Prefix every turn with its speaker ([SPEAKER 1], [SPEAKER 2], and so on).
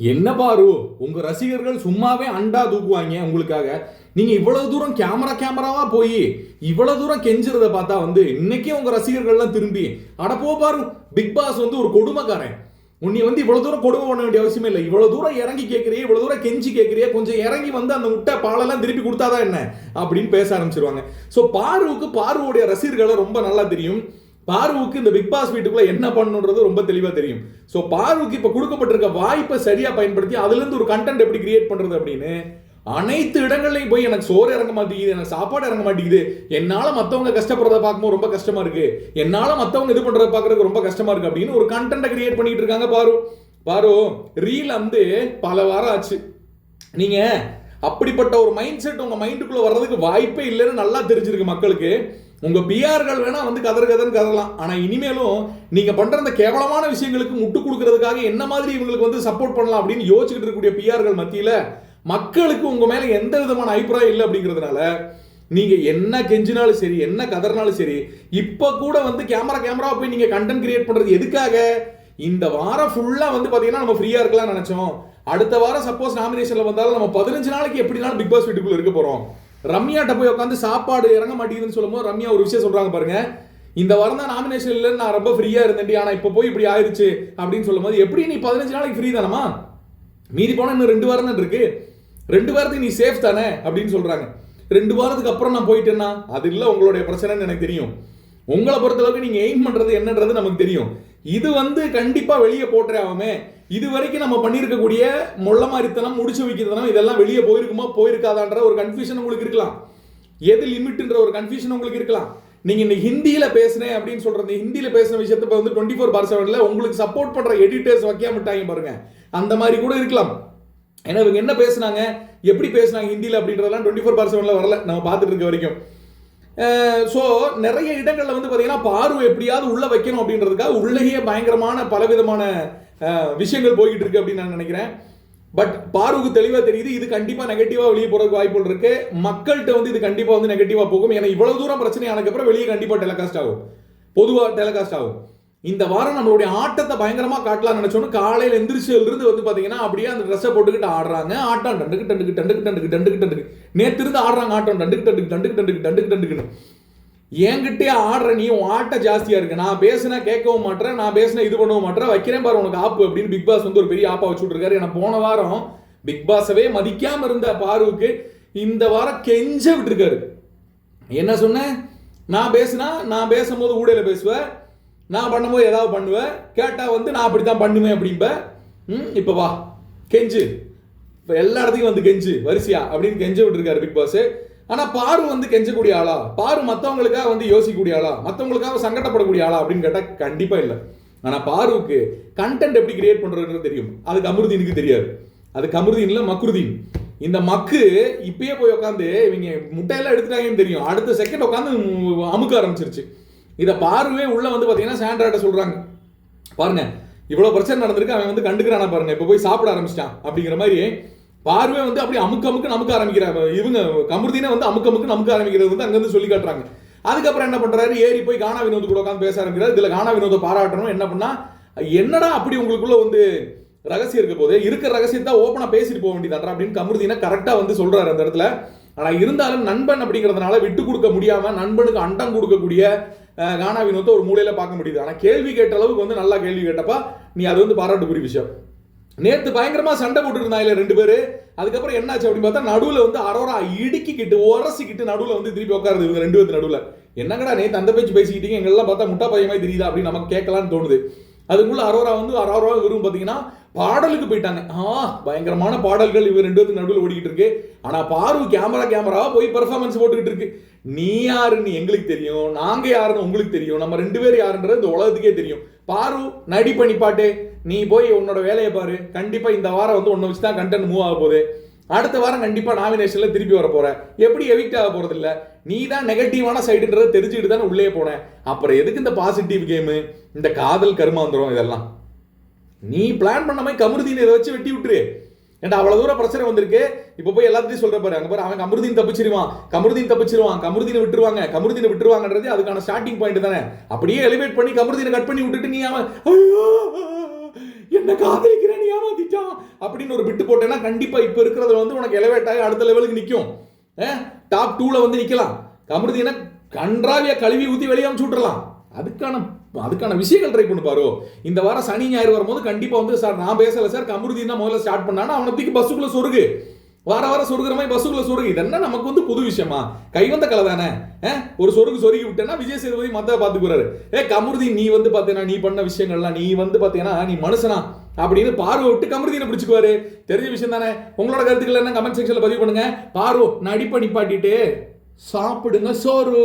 [SPEAKER 1] என்ன பாரு? உங்க ரசிகர்கள் சும்மாவே அண்டா தூக்குவாங்க உங்களுக்காக. நீங்க இவ்வளவு தூரம் கேமரா கேமராவா போய் இவ்வளவு தூரம் கெஞ்சுறத பார்த்தா வந்து இன்னைக்கே உங்க ரசிகர்கள்லாம் திரும்பி அட போ பாரு பிக் பாஸ் வந்து ஒரு கொடுமைக்காரன். உன்னை வந்து இவ்வளவு தூரம் கொடுமை பண்ண வேண்டிய அவசியமே இல்லை. இவ்வளவு தூரம் இறங்கி கேட்கறியே இவ்வளவு தூரம் கெஞ்சி கேட்கறியே கொஞ்சம் இறங்கி வந்து அந்த முட்டை பாலெல்லாம் திருப்பி கொடுத்தாதான் என்ன? அப்படின்னு பேச ஆரம்பிச்சிருவாங்க. ஸோ பாருவுக்கு பாருவுடைய ரசிகர்களை ரொம்ப நல்லா தெரியும். பார்வுக்கு இந்த பிக் பாஸ் வீட்டுக்குள்ள என்ன பண்ணணுன்றது ரொம்ப தெளிவா தெரியும். ஸோ பார்வுக்கு இப்போ கொடுக்கப்பட்டிருக்க வாய்ப்பை சரியா பயன்படுத்தி அதுலேருந்து ஒரு கண்டென்ட் எப்படி கிரியேட் பண்றது அப்படின்னு அனைத்து இடங்கள்லையும் போய் எனக்கு சோறு இறங்க மாட்டேங்குது எனக்கு சாப்பாடு இறங்க மாட்டேங்குது. என்னால மத்தவங்க கஷ்டப்படுறத பார்க்கும்போது ரொம்ப கஷ்டமா இருக்கு. என்னால மத்தவங்க இது பண்ணுறத பார்க்கறதுக்கு ரொம்ப கஷ்டமா இருக்கு அப்படின்னு ஒரு கண்டென்ட்டை கிரியேட் பண்ணிட்டு இருக்காங்க பாரு. பாரு ரீல் வந்து பல வாரம் ஆச்சு. நீங்க அப்படிப்பட்ட ஒரு மைண்ட் செட் உங்க மைண்டுக்குள்ள வர்றதுக்கு வாய்ப்பே இல்லைன்னு நல்லா தெரிஞ்சிருக்கு மக்களுக்கு. உங்கள் பிஆர்கள் வேணால் வந்து கதறு கதன்னு கதறலாம். ஆனால் இனிமேலும் நீங்கள் பண்ணுற அந்த கேவலமான விஷயங்களுக்கு முட்டு கொடுக்கறதுக்காக என்ன மாதிரி இவங்களுக்கு வந்து சப்போர்ட் பண்ணலாம் அப்படின்னு யோசிச்சுட்டு இருக்கக்கூடிய பிஆர்கள் மத்தியில் மக்களுக்கு உங்கள் மேலே எந்த விதமான அபிப்பிராயம் இல்லை அப்படிங்கிறதுனால நீங்கள் என்ன கெஞ்சினாலும் சரி என்ன கதறினாலும் சரி இப்போ கூட வந்து கேமரா கேமரா போய் நீங்கள் கண்டென்ட் கிரியேட் பண்ணுறது எதுக்காக? இந்த வாரம் ஃபுல்லாக வந்து பார்த்தீங்கன்னா நம்ம ஃப்ரீயாக இருக்கலாம் நினச்சோம். அடுத்த வாரம் சப்போஸ் நாமினேஷனில் வந்தாலும் நம்ம பதினஞ்சு நாளைக்கு எப்படினாலும் பிக் பாஸ் வீட்டுக்குள்ளே இருக்க போகிறோம் ரம்யாட்ட போய் உட்காந்து சாப்பாடு இறங்க மாட்டேங்குதுன்னு சொல்லும்போது ரம்யா ஒரு விஷயம் சொல்றாங்க பாருங்க. இந்த வாரம் தான் நாமினேஷன் இல்லை நான் ரொம்ப ஃப்ரீயா இருந்தேன்டி ஆனா இப்போ போய் இப்படி ஆயிருச்சு அப்படின்னு சொல்லும்போது எப்படி நீ பதினஞ்சு நாளைக்கு ஃப்ரீ தானமா மீதி போனா இன்னும் ரெண்டு வாரம் தான் இருக்கு. ரெண்டு வாரத்துக்கு நீ சேஃப் தானே அப்படின்னு சொல்றாங்க. ரெண்டு வாரத்துக்கு அப்புறம் நான் போயிட்டேன்னா? அது இல்லை உங்களுடைய பிரச்சனைன்னு எனக்கு தெரியும். உங்களை பொறுத்தளவுக்கு நீங்க எய்ம் பண்றது என்னன்றது நமக்கு தெரியும். இது வந்து கண்டிப்பா வெளியே போட்டுறே ஆகுமே. இது வரைக்கும் நம்ம பண்ணியிருக்கக்கூடிய முள்ளமாரித்தனம் முடிச்சு வைக்கிறதுனா இதெல்லாம் வெளியே போயிருக்குமா போயிருக்காதான்ற ஒரு கன்ஃபியூஷன் உங்களுக்கு இருக்கலாம். எது லிமிட்ன்ற ஒரு கன்ஃபியூஷன் உங்களுக்கு இருக்கலாம். நீங்க இன்னைக்கு ஹிந்தியில பேசுனேன் அப்படின்னு சொல்றது ஹிந்தியில பேசின விஷயத்த வந்து டுவெண்ட்டி ஃபோர் பார் செவன்ல உங்களுக்கு சப்போர்ட் பண்ற எடிட்டர்ஸ் வைக்காம விட்டாங்க பாருங்க. அந்த மாதிரி கூட இருக்கலாம். ஏன்னா இவங்க என்ன பேசுனாங்க எப்படி பேசுனாங்க ஹிந்தியில் அப்படின்றதெல்லாம் டுவெண்ட்டி ஃபோர் பார் செவனில் வரல நம்ம பார்த்துட்டு இருக்க வரைக்கும். ஸோ நிறைய இடங்களில் வந்து பார்த்தீங்கன்னா பார்வை எப்படியாவது உள்ளே வைக்கணும் அப்படின்றதுக்காக உள்ளேயே பயங்கரமான பலவிதமான விஷயங்கள் போய்கிட்டு இருக்கு அப்படின்னு நான் நினைக்கிறேன். பட் பாருக்கு தெளிவாக தெரியுது இது கண்டிப்பாக நெகட்டிவாக வெளியே போகிறதுக்கு வாய்ப்புகள் இருக்கு. மக்கள்கிட்ட வந்து இது கண்டிப்பாக வந்து நெகட்டிவாக போகும். ஏன்னா இவ்வளோ தூரம் பிரச்சனை ஆனதுக்கப்புறம் வெளியே கண்டிப்பாக டெலிகாஸ்ட் ஆகும். பொதுவாக டெலிகாஸ்ட் ஆகும். இந்த வாரம் நம்மளுடைய ஆட்டத்தை பயங்கரமாக காட்டலாம் நினச்சோன்னு காலையில் எந்திரிச்சதுலேருந்து வந்து பார்த்தீங்கன்னா அப்படியே அந்த ட்ரெஸ்ஸை போட்டுக்கிட்டு ஆடுறாங்க. ஆட்டம் டண்டுக்கு டண்டுக்கு டண்டுக்கு டண்டுக்கு டண்டுக்கு டண்டுக்கு நேற்று இருந்து ஆடுறாங்க ஆட்டம் டண்டுக்கு டண்டுக்கு டண்டுக்கு டண்டுக்கு டண்டுக்கு டண்டுக்குன்னு. என்கிட்டே ஆடுற நீ உன் ஆட்ட ஜாஸ்தியா இருக்கு. நான் பேசினா கேட்கவும் மாட்டேன் நான் பேசினா இது பண்ணவும் மாட்டேன் வைக்கிறேன் பாரு உனக்கு ஆப்பு அப்படின்னு பிக் பாஸ் வந்து ஒரு பெரிய ஆப்பா வச்சு விட்டுருக்காரு. ஏன்னா போன வாரம் பிக் பாஸவே மதிக்காம இருந்த பாருவுக்கு இந்த வாரம் கெஞ்ச விட்டுருக்காரு. என்ன சொன்னேன் நான் பேசினா நான் பேசும்போது ஊடையில பேசுவேன் நான் பண்ணும்போது ஏதாவது பண்ணுவேன் கேட்டா வந்து நான் அப்படி தான் பண்ணுவேன் அப்படிம்ப. ம் இப்போ வா. கெஞ்சு. இப்போ எல்லா இடத்துக்கும் வந்து கெஞ்சு. வரிசையா அப்படின்னு கெஞ்ச விட்டுருக்காரு பிக் பாஸ் ஆனால் பாரு வந்து கெஞ்சக்கூடிய ஆளா? பாரு மற்றவங்களுக்காக வந்து யோசிக்கக்கூடிய ஆளா? மற்றவங்களுக்காக சங்கடப்படக்கூடிய ஆளா? அப்படின்னு கேட்டால் கண்டிப்பாக இல்லை. ஆனால் பாருவுக்கு கண்டென்ட் எப்படி கிரியேட் பண்றதுன்னு தெரியும். அதுக்கு அமிர்தீனுக்கு தெரியாது. அது கமருதீன் இல்லை மக்ருதீன் இந்த மக்கு இப்பயே போய் உட்காந்து இவங்க முட்டையெல்லாம் எடுத்துட்டாங்கன்னு தெரியும். அடுத்த செகண்ட் உட்காந்து அமுக்க ஆரம்பிச்சிருச்சு. இதை பார்வே உள்ளே வந்து பார்த்தீங்கன்னா சாண்ட்ராட்ட சொல்கிறாங்க பாருங்க இவ்வளோ பிரச்சனை நடந்திருக்கு அவன் வந்து கண்டுக்கிறானா பாருங்க. இப்போ போய் சாப்பிட ஆரம்பிச்சிட்டான் அப்படிங்கிற மாதிரி பார்வை வந்து அப்படி அமுக்கு அமுக்கு நமக்கு ஆரம்பிக்கிறாங்க. இவங்க கமருதீனை வந்து அமுக்கு அமுக்கு நமக்கு ஆரம்பிக்கிறது வந்து அங்கேருந்து சொல்லி காட்டுறாங்க. அதுக்கப்புறம் என்ன பண்ணுறாரு ஏறி போய் கானா வினோத் கூட உட்காந்து பேச ஆரம்பிக்கிறார். இதில் கானா வினோத பாராட்டணும் என்ன பண்ணால் என்னடா அப்படி உங்களுக்குள்ள வந்து ரகசியம் இருக்க போது இருக்கிற ரகசியத்தை ஓப்பனாக பேசிட்டு போக வேண்டியதான்றா அப்படின்னு கமருதீனை கரெக்டாக வந்து சொல்கிறாரு அந்த இடத்துல. ஆனால் இருந்தாலும் நண்பன் அப்படிங்கிறதுனால விட்டு கொடுக்க முடியாமல் நண்பனுக்கு அண்டம் கொடுக்கக்கூடிய காணா கானா வினோத்தை ஒரு மூலையில் பார்க்க முடியுது. ஆனால் கேள்வி கேட்ட அளவுக்கு வந்து நல்லா கேள்வி கேட்டப்பா நீ அது வந்து பாராட்டுக்குரிய விஷயம். நேற்று பயங்கரமாக சண்டை போட்டுருந்தாங்க ரெண்டு பேர். அதுக்கப்புறம் என்னாச்சு அப்படின்னு பார்த்தா நடுவில் வந்து அரோரா இடுக்கிக்கிட்டு உரசிக்கிட்டு நடுவில் வந்து திருப்பி உட்காருது இவங்க ரெண்டு பேருக்கு நடுவில். என்னங்கடா நேற்று அந்த பேச்சு பேசிக்கிட்டீங்க? எங்கெல்லாம் பார்த்தா முட்டா பையமாய் தெரியுதா அப்படின்னு நமக்கு கேட்கலான்னு தோணுது. அதுக்குள்ள அரோரா வந்து அரோரா வெறும் பார்த்தீங்கன்னா பாடலுக்கு போயிட்டாங்க. ஆ பயங்கரமான பாடல்கள் இவர் ரெண்டு பேருக்கு நடுவில் ஓடிக்கிட்டு இருக்கு. ஆனால் பார்வை கேமரா கேமராவா போய் பெர்ஃபார்மன்ஸ் போட்டுக்கிட்டு இருக்கு. நீ யாருன்னு எங்களுக்கு தெரியும் நாங்கள் யாருன்னு உங்களுக்கு தெரியும் நம்ம ரெண்டு பேர் யாருன்றது இந்த உலகத்துக்கே தெரியும். பாரு நடி பண்ணி பாட்டு. நீ போய் உன்னோட வேலையை பாரு. கண்டிப்பாக இந்த வாரம் வந்து உன்னை வச்சு தான் கண்டென்ட் மூவ் ஆக போகுது. அடுத்த வாரம் கண்டிப்பாக நாமினேஷனில் திருப்பி வர போற. எப்படி எவிக்ட் ஆக போறது இல்லை? நீ தான் நெகட்டிவான சைடுன்றதை தெரிஞ்சுக்கிட்டு தானே உள்ளே போனேன் அப்புறம் எதுக்கு இந்த பாசிட்டிவ் கேமு இந்த காதல் கருமாந்திரம் இதெல்லாம். நீ பிளான் பண்ண மாதிரி கமருதீன் இதை வச்சு வெட்டி விட்டுரு. ஏன்டா அவ்வளோ தூரம் பிரச்சனை வந்திருக்கு. இப்போ போய் எல்லாத்தையும் சொல்கிற பாரு. அங்கே பாரு அவன் கமருதீன் தப்பிச்சிருவான். கமருதீன் தப்பிச்சிருவான். கமருதீனை விட்டுருவாங்க. கமருதீனை விட்டுருவாங்கன்றது அதுக்கான ஸ்டார்டிங் பாயிண்ட் தானே. அப்படியே எலிவேட் பண்ணி கமருதீனை கட் பண்ணி விட்டுட்டு நீ அவன் ஐயோ என்ன காதலிக்கிறேன் நீ ஏமாத்திட்டான். அப்படின்னு ஒரு பிட்டு போட்டேன்னா கண்டிப்பாக இப்போ இருக்கிறதுல வந்து உனக்கு எலிவேட் ஆகி அடுத்த லெவலுக்கு நிற்கும் டாப் டூவில் வந்து நிற்கலாம் கமருதீனை கன்றாவியை கழுவி ஊற்றி வெளியே அமுச்சு விட்டுறலாம். அதுக்கான அதுக்கான விஷயங்கள் ட்ரை பண்ணு பாரு. இந்த வாரம் சனி ஞாயிறு வரும்போது கண்டிப்பாக வந்து சார் நான் பேசல சார் கமருதீன் தான் முதல்ல ஸ்டார்ட் பண்ணானா அவனை தூக்கி பஸ்ஸுக்குள்ளே சொருகு. வார வாரம் சொருகிற மாதிரி பஸ்ஸுக்குள்ள சொருகு. இதென்ன நமக்கு வந்து புது விஷயமா? கைவந்த கலை தானே ஆ? ஒரு சொருகு சொருகி விட்டேன்னா விஜய் சேதுபதி மத்த பாத்துக்கிறாரு ஏ கமருதீன் நீ வந்து பார்த்தீங்கன்னா நீ பண்ண விஷயங்கள்லாம் நீ வந்து பார்த்தீங்கன்னா நீ மனுஷனா அப்படின்னு பார்வை விட்டு கமருதீனை பிடிச்சிக்குவாரு. தெரிஞ்ச விஷயம் தானே? உங்களோட கருத்துக்கள் என்ன? கமெண்ட் செக்ஷனில் பதிவு பண்ணுங்க. பாரு நடிப்பை நிப்பாட்டிட்டு சாப்பிடுங்க சோறு.